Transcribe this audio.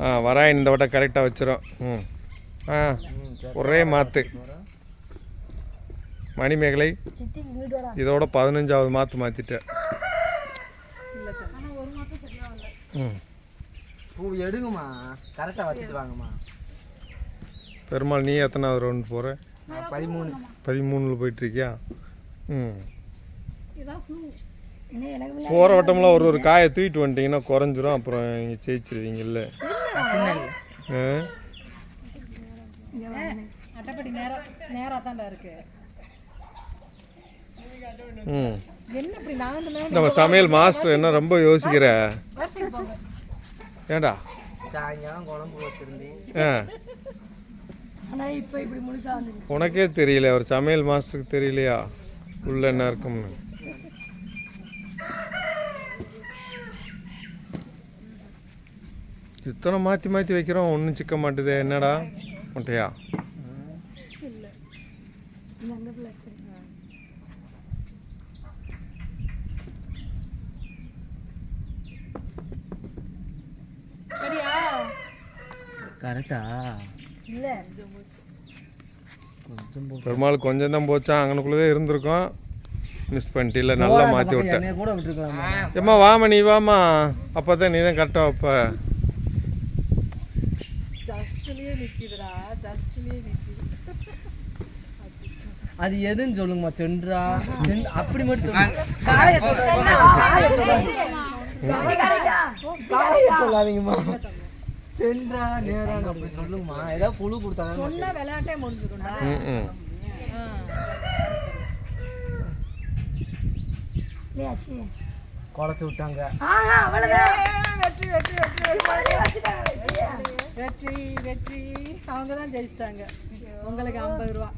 ஆ வராய் இந்த வட்டம் கரெக்டாக வச்சிரும். ம். ஆ ஒரே மாற்று மணிமேகலை இதோட பதினஞ்சாவது மாற்று மாற்றிட்டேன் ஆனால் ஒரு மாதம் சரியா வரல ம் எடுங்கம்மா கரெக்டாக வச்சுட்டு வாங்கம்மா. பெருமாள் நீ எத்தனாவது ரவுண்ட் போகிற பதிமூணு. பதிமூணில் போயிட்டுருக்கியா ம். போகிற வட்டம்லாம் ஒரு ஒரு காயை தூக்கிட்டு வந்துட்டீங்கன்னா குறைஞ்சிரும். அப்புறம் நீங்கள் ஜெயிச்சிருவீங்கல்ல. அட்டைப்படி நேரம் தான்டா இருக்கு. நம்ம சமையல் மாஸ்டர் என்ன ரொம்ப யோசிக்கிற? ஏண்டா உனக்கே தெரியல அவர் சமையல் மாஸ்டருக்கு தெரியலையா? உள்ள என்ன இருக்கும்னு? இத்தனை மாற்றி மாற்றி வைக்கிறோம் ஒன்றும் சிக்க மாட்டுதே. என்னடா? முட்டையா கரெக்டா? இல்லை கொஞ்சம் போ பெருமாள் கொஞ்சம் தான் போச்சான் அங்கனுக்குள்ளதே இருந்திருக்கோம். மிஸ் பண்ணிட்டு இல்லை நல்லா மாற்றி விட்டேன். ஏம்மா வாமா நீ வாமா அப்போ தான் நீ தான் கரெக்டாக வைப்ப. ஜஸ்ட்லேயே நிற்கிதுடா ஜஸ்ட்லேயே நிற்கிது அது எதுன்னு சொல்லுங்கம்மா சென்றா. சென்- அப்படி மட்டும் சொல்லுங்க காய சொல்லாதீங்கம்மா. சென்றா நேரான்னு அப்படி சொல்லுங்கம்மா. ஏதாவது புழு கொடுத்தாங்க சொன்னா விளையாட்டே முடிஞ்சுக்கண்டா ம் ம். குழச்சி விட்டாங்க. வெற்றி வெற்றி வெற்றி. வெற்றி வெற்றி. அவங்க தான் ஜெயிச்சிட்டாங்க. உங்களுக்கு ஐம்பது ரூபா.